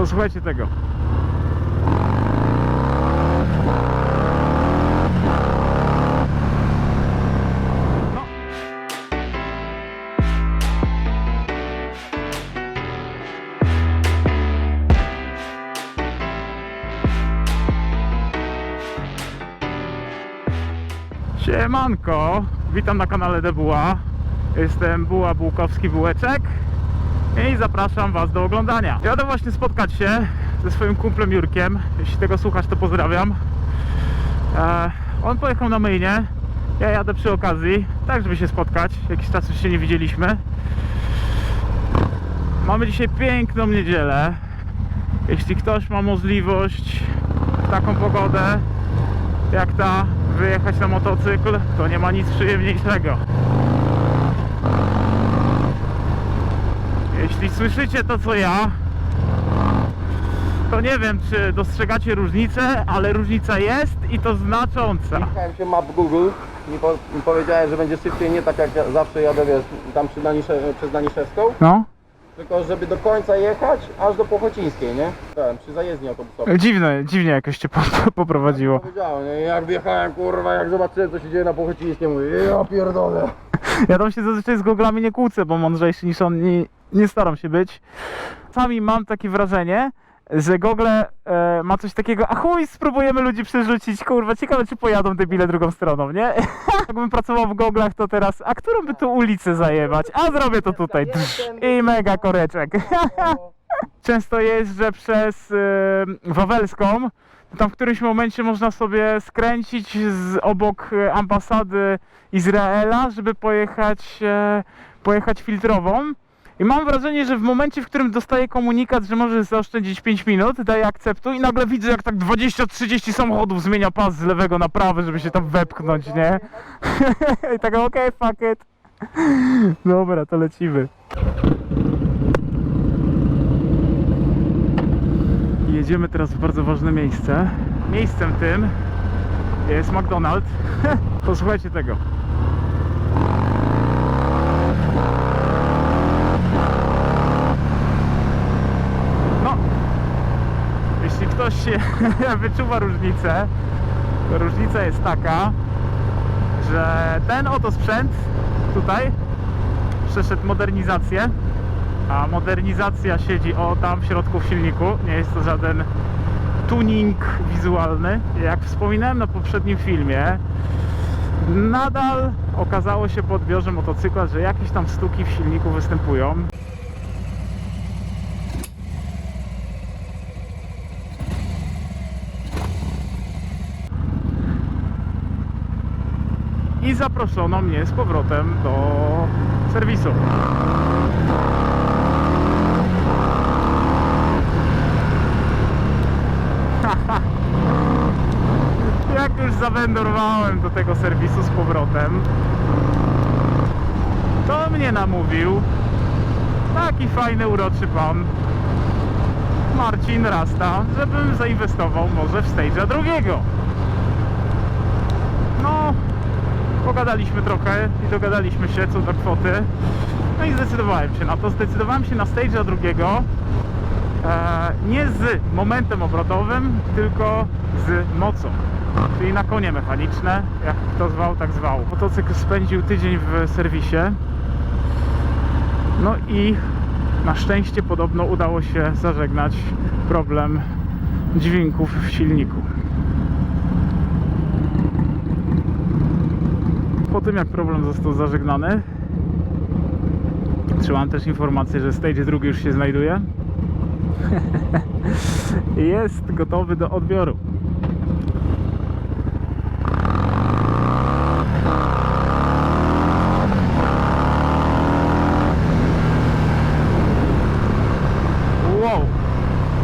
Posłuchajcie tego. Siemanko, witam na kanale DWA. Jestem Buła Bułkowski Bułeczek i zapraszam Was do oglądania. Jadę właśnie spotkać się ze swoim kumplem Jurkiem. Jeśli tego słuchasz, to pozdrawiam. E, on pojechał na myjnie, ja jadę przy okazji, tak żeby się spotkać. Jakiś czas już się nie widzieliśmy. Mamy dzisiaj piękną niedzielę. Jeśli ktoś ma możliwość w taką pogodę jak ta wyjechać na motocykl, to nie ma nic przyjemniejszego. Jeśli słyszycie to co ja, to nie wiem czy dostrzegacie różnicę, ale różnica jest i to znacząca. Słuchałem się map Google i po, i powiedziałem, że będzie szybciej nie tak jak ja zawsze jadę wiesz, tam przy Danisze, przez Daniszewską, No, tylko żeby do końca jechać aż do Pochocińskiej, nie? Tak, przy zajezdni autobusowej. dziwne, dziwnie jakoś cię po- poprowadziło. Powiedziałem, nie? jak wjechałem kurwa, jak zobaczyłem co się dzieje na Pochocińskiej, mówię, ja pierdolę. Ja tam się zazwyczaj z goglami nie kłócę, bo mądrzejszy niż on nie, staram się być. Czasami mam takie wrażenie, że Google e, ma coś takiego, a chuj, spróbujemy ludzi przerzucić, kurwa, ciekawe czy pojadą debile drugą stroną, nie? Jakbym pracował w goglach, to teraz, a którą by tu ulicę zajebać? A zrobię to tutaj, i mega koreczek. Często jeżdżę przez e, Wawelską, tam w którymś momencie można sobie skręcić z obok e, ambasady Izraela, żeby pojechać, e, pojechać filtrową. I mam wrażenie, że w momencie, w którym dostaję komunikat, że możesz zaoszczędzić 5 minut, daję akceptu i nagle widzę, jak tak 20-30 samochodów zmienia pas z lewego na prawy, żeby się tam wepchnąć, nie? I tak, okej, fuck it. Dobra, to lecimy. Jedziemy teraz w bardzo ważne miejsce. Miejscem tym jest McDonald's. Posłuchajcie tego. No, jeśli ktoś wyczuwa różnicę, różnica jest taka, że ten oto sprzęt tutaj przeszedł modernizację, a modernizacja siedzi o tam w środku w silniku. Nie jest to żaden tuning wizualny. Jak wspominałem na poprzednim filmie, nadal okazało się po odbiorze motocykla, że jakieś tam stuki w silniku występują. I zaproszono mnie z powrotem do serwisu. Jak już zawędrowałem do tego serwisu z powrotem, to mnie namówił taki fajny, uroczy pan Marcin Rasta, żebym zainwestował może w stage'a drugiego. No, pogadaliśmy trochę i dogadaliśmy się co do kwoty. No i zdecydowałem się na to. Zdecydowałem się na stage'a drugiego. E, nie z momentem obrotowym, tylko z mocą. Czyli na konie mechaniczne, jak kto zwał, tak zwał. Motocykl spędził tydzień w serwisie. No i na szczęście podobno udało się zażegnać problem dźwięków w silniku. Po tym jak problem został zażegnany, trzymam też informację, że stage drugi już się znajduje. Jest gotowy do odbioru. Wow,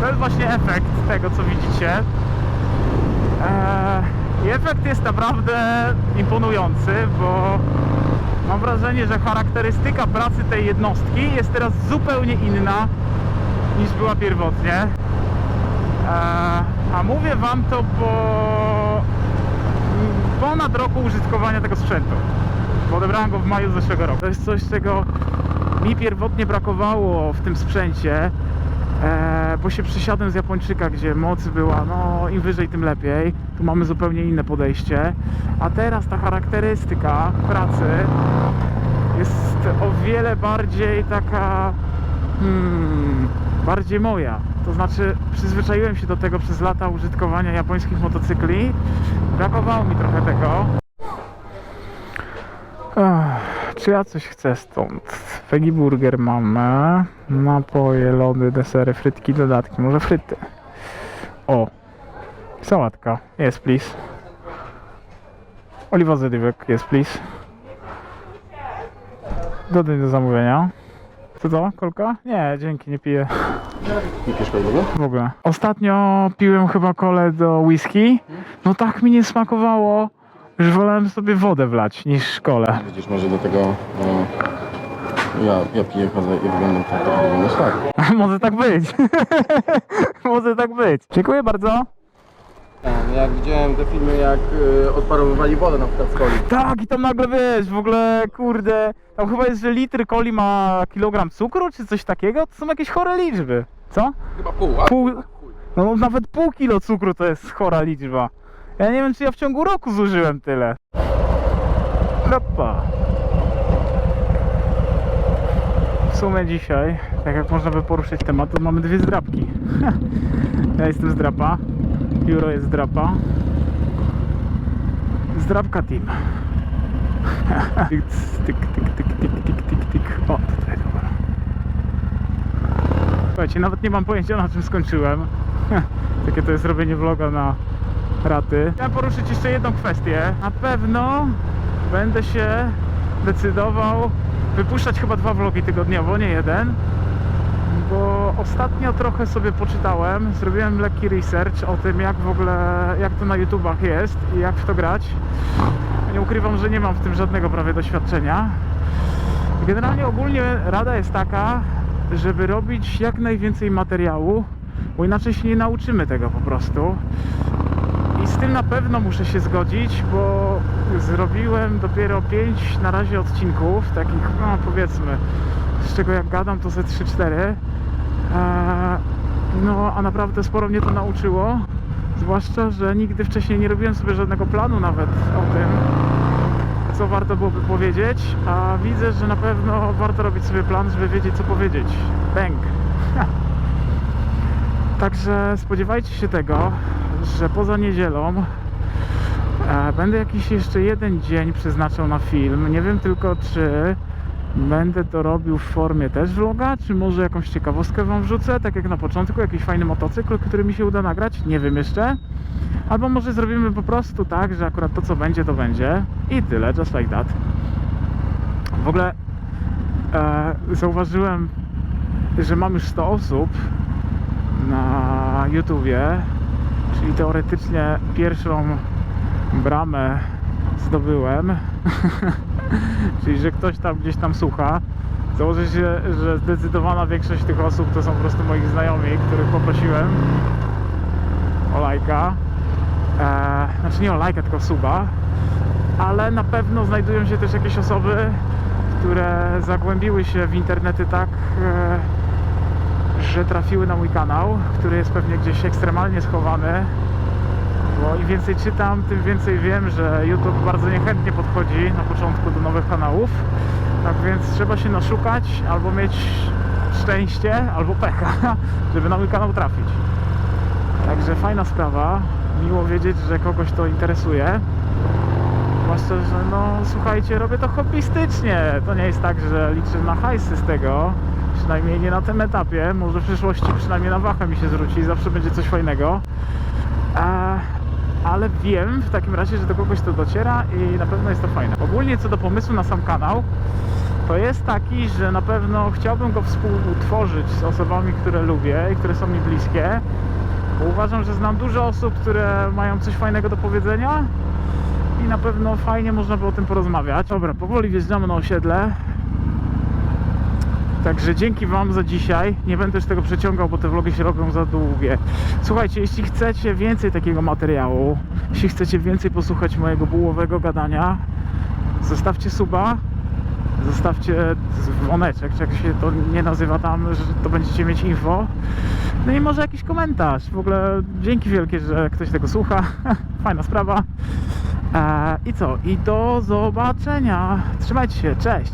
to jest właśnie efekt tego, co widzicie. Eee, I efekt jest naprawdę imponujący, bo mam wrażenie, że charakterystyka pracy tej jednostki jest teraz zupełnie inna niż była pierwotnie. Eee, a mówię Wam to po ponad roku użytkowania tego sprzętu. Bo odebrałem go w maju zeszłego roku. To jest coś, czego mi pierwotnie brakowało w tym sprzęcie. E, bo się przysiadłem z Japończyka, gdzie moc była, no im wyżej, tym lepiej. Tu mamy zupełnie inne podejście. A teraz ta charakterystyka pracy jest o wiele bardziej taka hmm, bardziej moja. To znaczy przyzwyczaiłem się do tego przez lata użytkowania japońskich motocykli. Brakowało mi trochę tego. Ech, czy ja coś chcę stąd? Veggie burger mamy, napoje, lody, desery, frytki, dodatki, może fryty. O, sałatka, jest please. Oliwa z oliwek, jest please. Dodaj do zamówienia. Co to? Kolka? Nie, dzięki, nie piję Nie pijesz kolejnego? w ogóle. Ostatnio piłem chyba kolę do whisky. No tak mi nie smakowało, że wolałem sobie wodę wlać niż kolę. Widzisz, może do tego... No, ja, ja piję, chodzę i wyglądam tak, to wyglądasz tak. Może tak być. Może tak być. Dziękuję bardzo. Jak widziałem te filmy, jak y, odparowywali wodę na przykład z coli. Tak, i tam nagle wiesz, w ogóle kurde, tam chyba jest, że litr coli ma kilogram cukru, czy coś takiego. To są jakieś chore liczby. Co? Chyba pół, a? Pół, no nawet pół kilo cukru to jest chora liczba. Ja nie wiem, czy ja w ciągu roku zużyłem tyle. Opa. W sumie dzisiaj, tak jak można by poruszyć temat, to mamy dwie zdrapki. ja jestem zdrapa, Juro jest zdrapa. Zdrapka team. tyk, tyk, tyk, tyk, tyk, tyk, tyk, tyk. O, tutaj dobra. Słuchajcie, nawet nie mam pojęcia na czym skończyłem. Takie to jest robienie vloga na raty. Chciałem poruszyć jeszcze jedną kwestię. Na pewno będę się decydował wypuszczać chyba dwa vlogi tygodniowo, nie jeden. Bo ostatnio trochę sobie poczytałem, zrobiłem lekki research o tym jak w ogóle, jak to na YouTubach jest i jak w to grać. Nie ukrywam, że nie mam w tym żadnego prawie doświadczenia. Generalnie ogólnie rada jest taka, żeby robić jak najwięcej materiału, bo inaczej się nie nauczymy tego po prostu. I z tym na pewno muszę się zgodzić, bo zrobiłem dopiero 5 na razie odcinków, takich no powiedzmy, z czego jak gadam to ze 3-4. Eee, no a naprawdę sporo mnie to nauczyło. Zwłaszcza, że nigdy wcześniej nie robiłem sobie żadnego planu nawet o tym, co warto byłoby powiedzieć, a widzę, że na pewno warto robić sobie plan, żeby wiedzieć, co powiedzieć. Bang! Także spodziewajcie się tego, że poza niedzielą e, będę jakiś jeszcze jeden dzień przeznaczał na film. Nie wiem tylko, czy będę to robił w formie też vloga, czy może jakąś ciekawostkę wam wrzucę, tak jak na początku, jakiś fajny motocykl, który mi się uda nagrać, nie wiem jeszcze. Albo może zrobimy po prostu tak, że akurat to co będzie, to będzie i tyle, just like that. W ogóle e, zauważyłem, że mam już 100 osób na YouTubie, czyli teoretycznie pierwszą bramę zdobyłem. czyli, że ktoś tam gdzieś tam słucha. Założę się, że zdecydowana większość tych osób to są po prostu moi znajomi, których poprosiłem o lajka. E, znaczy nie o lajka, tylko suba. Ale na pewno znajdują się też jakieś osoby, które zagłębiły się w internety tak, e, że trafiły na mój kanał, który jest pewnie gdzieś ekstremalnie schowany. Bo im więcej czytam, tym więcej wiem, że YouTube bardzo niechętnie podchodzi na początku do nowych kanałów. Tak więc trzeba się naszukać, albo mieć szczęście, albo pecha, żeby na mój kanał trafić. Także fajna sprawa. Miło wiedzieć, że kogoś to interesuje. Zwłaszcza, że no słuchajcie, robię to hobbystycznie. To nie jest tak, że liczę na hajsy z tego. Przynajmniej nie na tym etapie. Może w przyszłości przynajmniej na wachę mi się zwróci. Zawsze będzie coś fajnego. Ale wiem w takim razie, że do kogoś to dociera i na pewno jest to fajne. Ogólnie co do pomysłu na sam kanał, to jest taki, że na pewno chciałbym go współtworzyć z osobami, które lubię i które są mi bliskie. Uważam, że znam dużo osób, które mają coś fajnego do powiedzenia i na pewno fajnie można by o tym porozmawiać. Dobra, powoli wjeżdżamy na osiedle. Także dzięki Wam za dzisiaj. Nie będę już tego przeciągał, bo te vlogi się robią za długie. Słuchajcie, jeśli chcecie więcej takiego materiału, jeśli chcecie więcej posłuchać mojego bułowego gadania, zostawcie suba Zostawcie dzwoneczek, czy jak się to nie nazywa tam, że to będziecie mieć info. No i może jakiś komentarz. W ogóle dzięki wielkie, że ktoś tego słucha. Fajna sprawa. E, I co? I do zobaczenia. Trzymajcie się. Cześć.